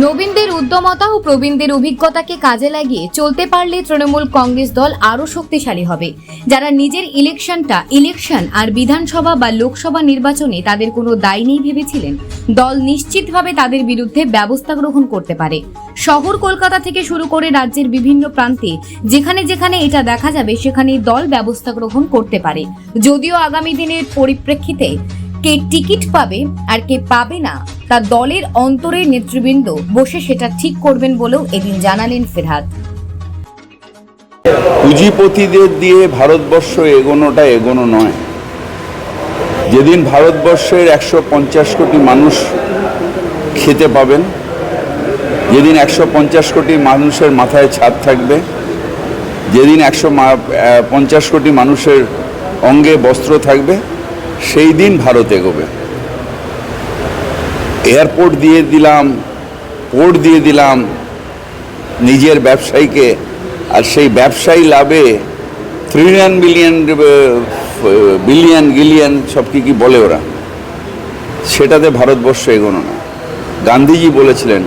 নবীনদের উদ্যমতা ও প্রবীণদের অভিজ্ঞতাকে কাজে লাগিয়ে চলতে পারলে তৃণমূল কংগ্রেস দল আরও শক্তিশালী হবে। যারা নিজের ইলেকশনটা, ইলেকশন আর বিধানসভা বা লোকসভা নির্বাচনে তাদের কোনো দায় নেই ভেবেছিলেন, দল নিশ্চিতভাবে তাদের বিরুদ্ধে ব্যবস্থা গ্রহণ করতে পারে। শহর কলকাতা থেকে শুরু করে রাজ্যের বিভিন্ন প্রান্তে যেখানে যেখানে এটা দেখা যাবে সেখানেই দল ব্যবস্থা গ্রহণ করতে পারে। যদিও আগামী দিনের পরিপ্রেক্ষিতে কে টিকিট পাবে আর কে পাবে না, তা দলের অন্তরের নেতৃবৃন্দ বসে সেটা ঠিক করবেন বলেও এদিন জানালেন ফেরহাদ। পুঁজিপতিদের দিয়ে ভারতবর্ষ এগোনোটা এগোনো নয়। যেদিন ভারতবর্ষের একশো পঞ্চাশ কোটি মানুষ খেতে পাবেন, যেদিন একশো পঞ্চাশ কোটি মানুষের মাথায় ছাদ থাকবে, যেদিন একশো পঞ্চাশ কোটি মানুষের অঙ্গে বস্ত্র থাকবে সেই দিন ভারত এগোবে। এয়ারপোর্ট দিয়ে দিলাম, পোর্ট দিয়ে দিলাম নিজের ব্যবসায়ীকে। আর সেই ব্যবসায়ী লাভে থ্রিলিয়ন বিলিয়ন বিলিয়ন গিলিয়ন সব কি কি বলে ওরা। সেটাতে ভারতবর্ষ এগোনো না। গান্ধীজি বলেছিলেন,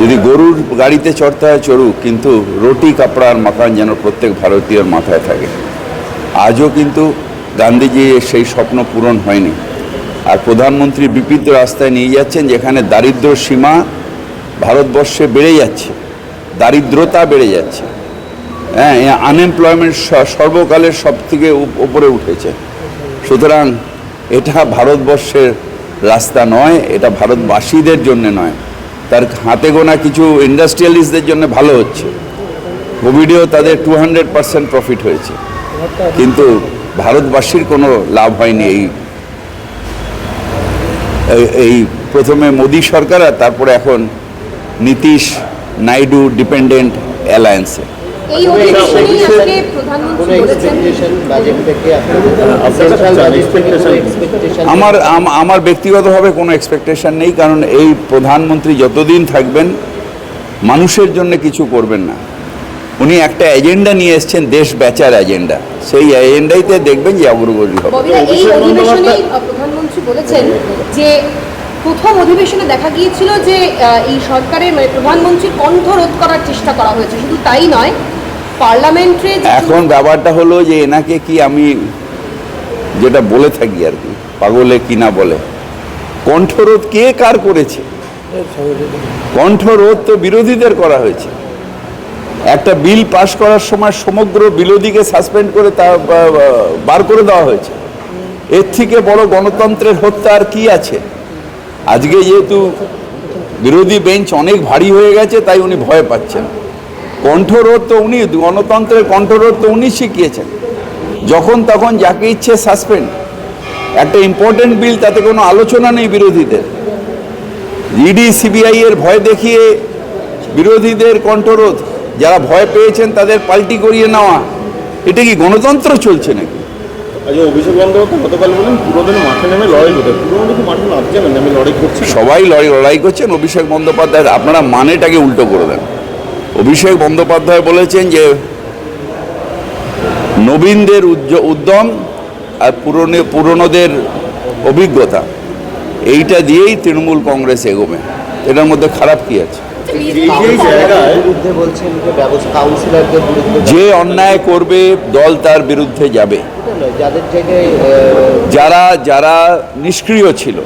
যদি গরুর গাড়িতে চড়তে হয় চড়ুক, কিন্তু রুটি, কাপড় আর মাখান যেন প্রত্যেক ভারতীয়র মাথায় থাকে। আজও কিন্তু গান্ধীজি সেই স্বপ্ন পূরণ হয়নি। আর প্রধানমন্ত্রী বিপরীত রাস্তায় নিয়ে যাচ্ছেন যেখানে দারিদ্র সীমা ভারতবর্ষে বেড়ে যাচ্ছে। দারিদ্রতা বেড়ে যাচ্ছে। হ্যাঁ আনএমপ্লয়মেন্ট সর্বকালের সব থেকে উপরে উঠেছে। সুতরাং এটা ভারতবর্ষের রাস্তা নয়, এটা ভারতবাসীদের জন্য নয়। তার হাতে গোনা কিছু ইন্ডাস্ট্রিয়ালিস্টদের জন্য ভালো হচ্ছে। কোভিডেও তাদের টু হান্ড্রেড পার্সেন্ট প্রফিট হয়েছে। কিন্তু ভারতবাসীর কোনো লাভ হয়নি এই এই- প্রথমে মোদী সরকার আর তারপরে এখন নীতিশ নাইডু ডিপেন্ডেন্ট অ্যালায়েন্সে। এই অধিবেশনেই আজকে প্রধানমন্ত্রী বলেছেন বাজেট থেকে আপনার এক্সপেকটেশন আমার আমার ব্যক্তিগতভাবে কোনো এক্সপেকটেশন নেই কারণ এই প্রধানমন্ত্রী যতদিন থাকবেন মানুষের জন্য কিছু করবেন না। উনি একটা এজেন্ডা নিয়ে এসছেন দেশ বেচার এজেন্ডা সেই এজেন্ডাইতে দেখবেন যে অগ্রগতি হবে। প্রধানমন্ত্রী বলেছেন যে প্রথম অধিবেশনে দেখা গিয়েছিল যে এই সরকারের মানে প্রধানমন্ত্রীর কণ্ঠ রোধ করার চেষ্টা করা হয়েছে। শুধু তাই নয় পার্লামেন্টে এখন ব্যাপারটা হলো যে এনাকে কি আমি যেটা বলে থাকি আর কি পাগলে কি না বলে। কণ্ঠরোধ কে কার করেছে? কণ্ঠরোধ তো বিরোধীদের করা হয়েছে। একটা বিল পাশ করার সময় সমগ্র বিরোধীকে সাসপেন্ড করে তা বার করে দেওয়া হয়েছে। এর থেকে বড় গণতন্ত্রের হত্যা আর কি আছে? আজকে যেহেতু বিরোধী বেঞ্চ অনেক ভারী হয়ে গেছে, তাই উনি ভয় পাচ্ছেন। কণ্ঠরোধ তো উনি, গণতন্ত্রের কণ্ঠরোধ তো উনি শিখিয়েছেন। যখন তখন যাকে ইচ্ছে সাসপেন্ড। একটা ইম্পর্টেন্ট বিল, তাতে কোনো আলোচনা নেই বিরোধীদের। ইডি সিবিআই এর ভয় দেখিয়ে বিরোধীদের কণ্ঠরোধ। যারা ভয় পেয়েছেন তাদের পাল্টি করিয়ে নেওয়া এটা কি গণতন্ত্র চলছে নাকি? অভিষেক বন্দ্যোপাধ্যায় গতকাল বলেন পুরোদিন মাঠে নেমে লড়াই মাঠে নামছে না আমি লড়াই করছি। সবাই লড়াই লড়াই করছেন। অভিষেক বন্দ্যোপাধ্যায় আপনারা মানেটাকে উল্টো করে দেন। অভিষেক বন্দ্যোপাধ্যায় বলেছেন যে নবীনদের উদ্যম আর পুরনো পুরনোদের অভিজ্ঞতা এইটা দিয়েই তৃণমূল কংগ্রেস এগোবে। এটার মধ্যে খারাপ কি আছে? যে অন্যায় করবে দল তার বিরুদ্ধে যাবে। যারা যারা নিষ্ক্রিয় ছিল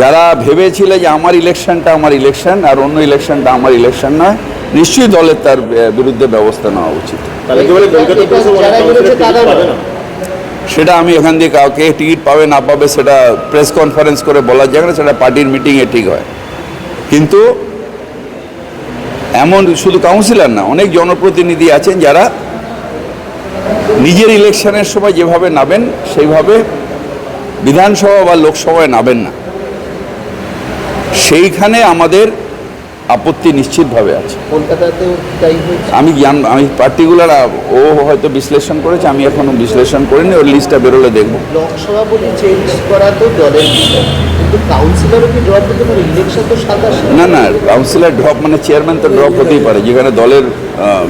যারা ভেবেছিল যে আমার ইলেকশনটা আমার ইলেকশন আর অন্য ইলেকশনটা আমার ইলেকশন নয় নিশ্চয়ই দলের তার বিরুদ্ধে ব্যবস্থা নেওয়া উচিত। সেটা আমি এখান দিয়ে কাউকে টিকিট পাবে না পাবে সেটা প্রেস কনফারেন্স করে বলা যায় না সেটা পার্টির মিটিংয়ে ঠিক হয়। কিন্তু এমন শুধু কাউন্সিলর না অনেক জনপ্রতিনিধি আছেন যারা নিজের ইলেকশনের সময় যেভাবে নাবেন সেইভাবে বিধানসভা বা লোকসভায় নাবেন না। সেইখানে আমাদের আপত্তি নিশ্চিতভাবে আছে। কলকাতাতেও তাই আমি জ্ঞান আমি পার্টিকুলার ও হয়তো বিশ্লেষণ করেছে আমি এখনও বিশ্লেষণ করিনি ওর লিস্টটা বেরোলে দেখব। লোকসভা বলে চেঞ্জ করা তো দলের বিষয়। না না কাউন্সিলর ড্রপ মানে চেয়ারম্যান তো ড্রপ হতেই পারে। যেখানে দলের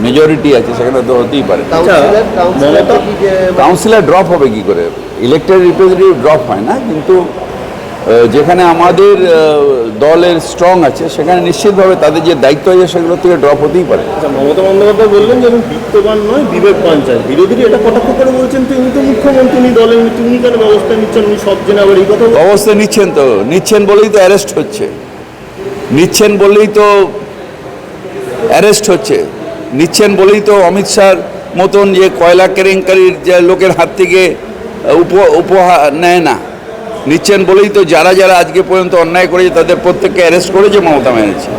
মেজরিটি আছে সেখানে তো হতেই পারে। যে- কাউন্সিলর ড্রপ হবে কি করে? ইলেকটেড রিপ্রেজেন্টেটিভ ড্রপ হয় না কিন্তু যেখানে আমাদের দলের স্ট্রং আছে সেখানে নিশ্চিতভাবে তাদের যে দায়িত্ব আছে সেগুলো থেকে ড্রপ হতেই পারে। আচ্ছা মমতা বন্দ্যোপাধ্যায় বললেন যে আমি বিত্তবান নয় বিবেকবান চাই বিরোধীরা এটা কটাক্ষ করে বলছেন তো? উনি তো মুখ্যমন্ত্রী দলের উনি কেন ব্যবস্থা নিচ্ছেন? উনি সব জেনে আবার এই কথা বলছেন? অবস্থা নিচ্ছেন তো। নিচ্ছেন বলেই তো অ্যারেস্ট হচ্ছে। নিচ্ছেন বলেই তো অ্যারেস্ট হচ্ছে। নিচ্ছেন বলেই তো অমিত শাহর মতন যে কয়লা কেলেঙ্কারির যে লোকের হাত থেকে উপ উপহার নেয় না। নিচ্ছেন বলেই তো যারা যারা আজকে পর্যন্ত অন্যায় করেছে, তাদের প্রত্যেককে অ্যারেস্ট করেছে মমতা ব্যানার্জি।